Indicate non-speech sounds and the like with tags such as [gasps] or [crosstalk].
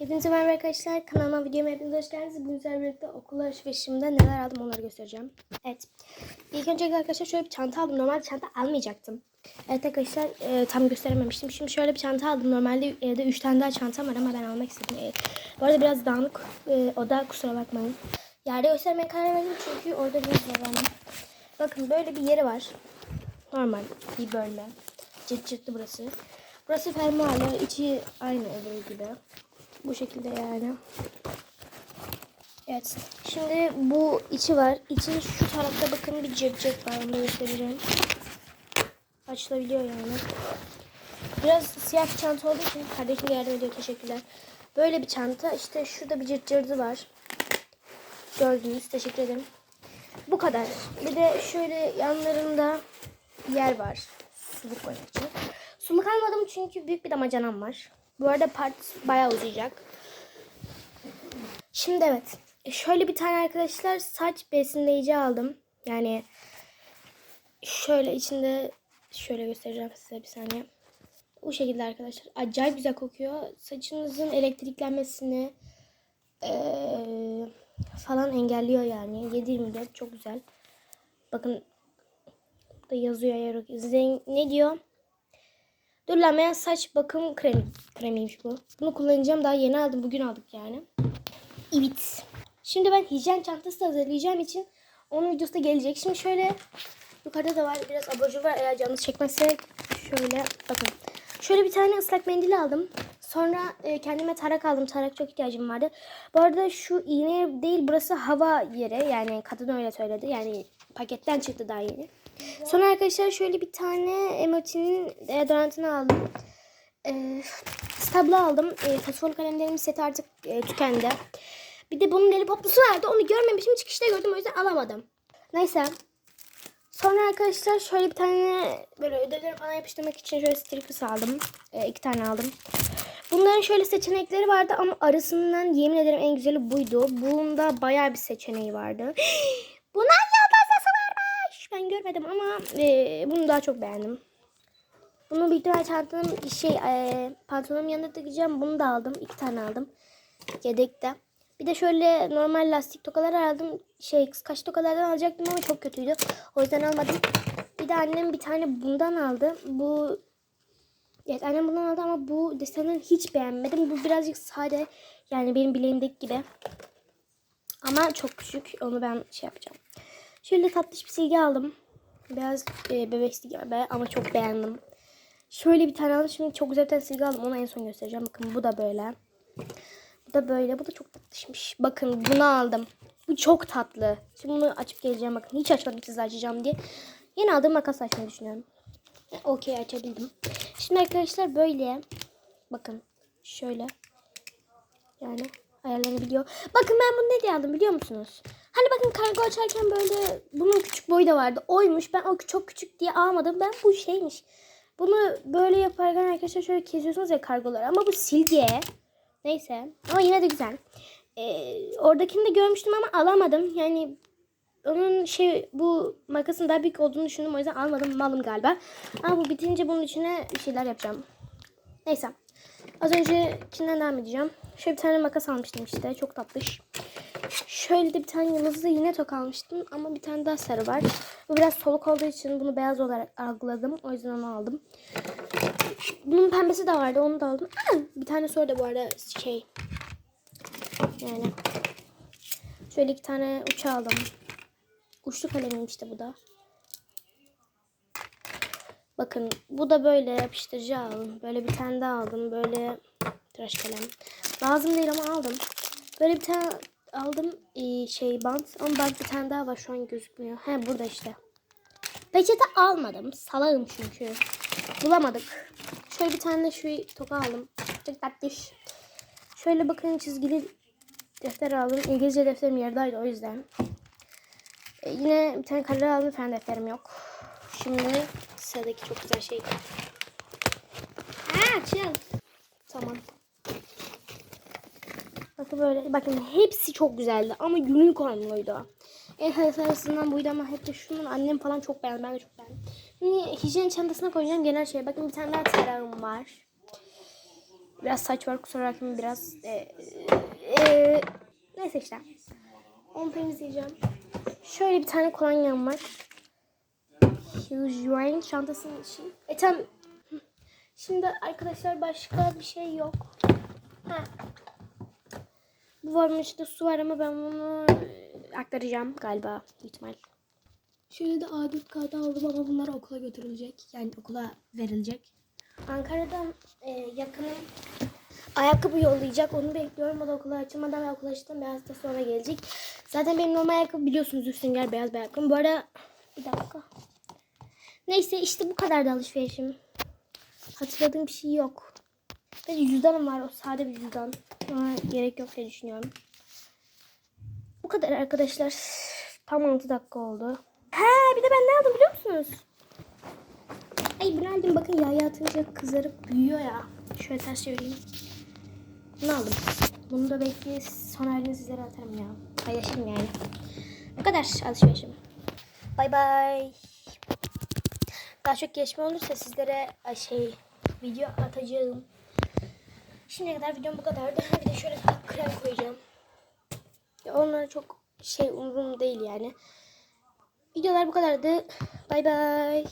Hepinize merhaba arkadaşlar. Kanalıma videoma hepiniz hoş geldiniz. Bugün sizlerle birlikte okul alışverişimde neler aldım onları göstereceğim. Evet. İlk önce arkadaşlar şöyle bir çanta aldım. Normalde çanta almayacaktım. Evet arkadaşlar e, tam gösterememiştim. Şimdi şöyle bir çanta aldım. Normalde evde 3 tane daha çantam var ama ben almak istedim. E, bu arada biraz dağınık e, o kusura bakmayın. Yerde göstermeye karar verdim çünkü orada bir var. Bakın böyle bir yeri var. Normal bir bölme. Cırt cırtlı burası. Burası fermuarlı. içi aynı öbürü gibi. Bu şekilde yani. Evet. Şimdi bu içi var. İçin şu tarafta bakın bir cep var. Onu da göstereceğim. Açılabiliyor yani. Biraz siyah bir çanta olduğu için kardeşim de yardım ediyor. Teşekkürler. Böyle bir çanta. İşte şurada bir cırt cırtı var. Gördünüz. Teşekkür ederim. Bu kadar. Bir de şöyle yanlarında yer var. Suluk koymak için. Suluk almadım çünkü büyük bir damacanam var. Bu arada part bayağı uzayacak. Şimdi evet. E, Şöyle bir tane arkadaşlar saç besinleyici aldım. Yani şöyle içinde şöyle göstereceğim size bir saniye. Bu şekilde arkadaşlar. Acayip güzel kokuyor. Saçınızın elektriklenmesini eee, falan engelliyor yani. 7-24 çok güzel. Bakın da yazıyor eğer ne diyor? Dürlenmeyen saç bakım kremi. Kremiymiş bu. Bunu kullanacağım. Daha yeni aldım. Bugün aldık yani. Evet. Şimdi ben hijyen çantası hazırlayacağım için onun videosu da gelecek. Şimdi şöyle yukarıda da var. Biraz abajur var. Eğer canınız çekmezse şöyle bakın. Şöyle bir tane ıslak mendil aldım. Sonra e, kendime tarak aldım. Tarak çok ihtiyacım vardı. Bu arada şu iğne değil burası hava yeri. Yani kadın öyle söyledi. Yani paketten çıktı daha yeni. Sonra arkadaşlar şöyle bir tane Emoti'nin deodorantını aldım. E, stablo aldım. E, fosforlu kalemlerimin seti artık e, tükendi. Bir de bunun lollipoplusu vardı. Onu görmemişim. Çıkışta gördüm. O yüzden alamadım. Neyse. Sonra arkadaşlar şöyle bir tane böyle ödevleri falan yapıştırmak için şöyle stickers aldım. E, iki tane aldım. Bunların şöyle seçenekleri vardı ama arasından yemin ederim en güzeli buydu. Bunda bayağı bir seçeneği vardı. [gasps] Yıldızlısı varmış. Ben görmedim ama e, bunu daha çok beğendim. Bunu bir ihtimal çantanın şey e, pantolonumun yanında takacağım. Bunu da aldım. İki tane aldım. Yedekte. Bir de şöyle normal lastik tokalar aldım. Şey kaç tokalardan alacaktım ama çok kötüydü. O yüzden almadım. Bir de annem bir tane bundan aldı. Bu Evet annem bundan aldı ama bu desenleri hiç beğenmedim. Bu birazcık sade. Yani benim bileğimdeki gibi. Ama çok küçük. Onu ben şey yapacağım. Şöyle tatlış bir silgi aldım. Biraz e, bebek silgi ama çok beğendim. Şöyle bir tane aldım. Şimdi çok güzel bir tane silgi aldım. Onu en son göstereceğim. Bakın bu da böyle. Bu da böyle. Bu da çok tatlışmış. Bakın bunu aldım. Bu çok tatlı. Şimdi bunu açıp geleceğim. Bakın hiç açmadım size açacağım diye. Yeni aldığım makas açmayı düşünüyorum. E, Okey açabildim. Şimdi arkadaşlar böyle. Bakın. Şöyle. Yani ayarlanabiliyor. Bakın ben bunu ne diye aldım biliyor musunuz? Hani bakın kargo açarken böyle bunun küçük boyu da vardı. Oymuş. Ben o çok küçük diye almadım. Ben bu şeymiş. Bunu böyle yaparken arkadaşlar şöyle kesiyorsunuz ya kargoları. Ama bu silgi. Neyse. Ama yine de güzel. Ee, oradakini de görmüştüm ama alamadım. Yani onun şey bu makasın daha büyük olduğunu düşündüm. O yüzden almadım. Malım galiba. Ama bu bitince bunun içine şeyler yapacağım. Neyse. Az öncekinden devam edeceğim. Şöyle bir tane makas almıştım işte. Çok tatlış. Şöyle de bir tane yıldızlı yine tok almıştım. Ama bir tane daha sarı var. Bu biraz soluk olduğu için bunu beyaz olarak algıladım. O yüzden onu aldım. Bunun pembesi de vardı. Onu da aldım. Aa, bir tane soru da bu arada şey. Yani. Şöyle iki tane uç aldım. Uçlu kalemim işte bu da. Bakın bu da böyle yapıştırıcı aldım. Böyle bir tane daha aldım. Böyle tıraş kalem. Lazım değil ama aldım. Böyle bir tane aldım ee, şey bant. Ama bant bir tane daha var şu an gözükmüyor. He burada işte. Peçete almadım. Salağım çünkü. Bulamadık. Şöyle bir tane de şu toka aldım. Çok tatlış. Şöyle bakın çizgili defter aldım. İngilizce defterim yerdeydi o yüzden. E, yine bir tane kalem aldım. Fen defterim yok. Şimdi sıradaki çok güzel şey. Ha chill. Tamam. Bakın böyle. Bakın hepsi çok güzeldi. Ama unicornluydu. En hızlı arasından buydu ama hep de şunun annem falan çok beğendi. Ben de çok beğendim. Şimdi hijyen çantasına koyacağım genel şey. Bakın bir tane daha tarağım var. Biraz saç var kusura bakmayın biraz. E, e, neyse işte. Onu temizleyeceğim. Şöyle bir tane kolonyam var. Huge çantasının içi. E tam Şimdi arkadaşlar başka bir şey yok. Ha. Bu varmış içinde su var ama ben bunu e, aktaracağım galiba ihtimal. Şöyle de A4 kağıdı aldım ama bunlar okula götürülecek. Yani okula verilecek. Ankara'dan e, yakınım ayakkabı yollayacak. Onu bekliyorum. O da okula açılmadan ve okula açtıktan bir hafta sonra gelecek. Zaten benim normal ayakkabı biliyorsunuz üstünger beyaz bir ayakkabı. Bu arada bir dakika. Neyse işte bu kadar da alışverişim. Hatırladığım bir şey yok. Sadece cüzdanım var. O sade bir cüzdan. Gerek yok diye düşünüyorum. Bu kadar arkadaşlar. Tam 6 dakika oldu. He bir de ben ne aldım biliyor musunuz? Ay bunu aldım bakın yağ atınca kızarıp büyüyor ya. Şöyle ters çevireyim. Bunu aldım. Bunu da belki son halini sizlere atarım ya. Paylaşırım yani. Bu kadar alışverişim. Bay bay. Daha çok gelişme olursa sizlere şey video atacağım. Şimdiye kadar videom bu kadardı. Bir de şöyle bir krem koyacağım. Ya Onlar çok şey umurum değil yani. Videolar bu kadardı. Bay bay.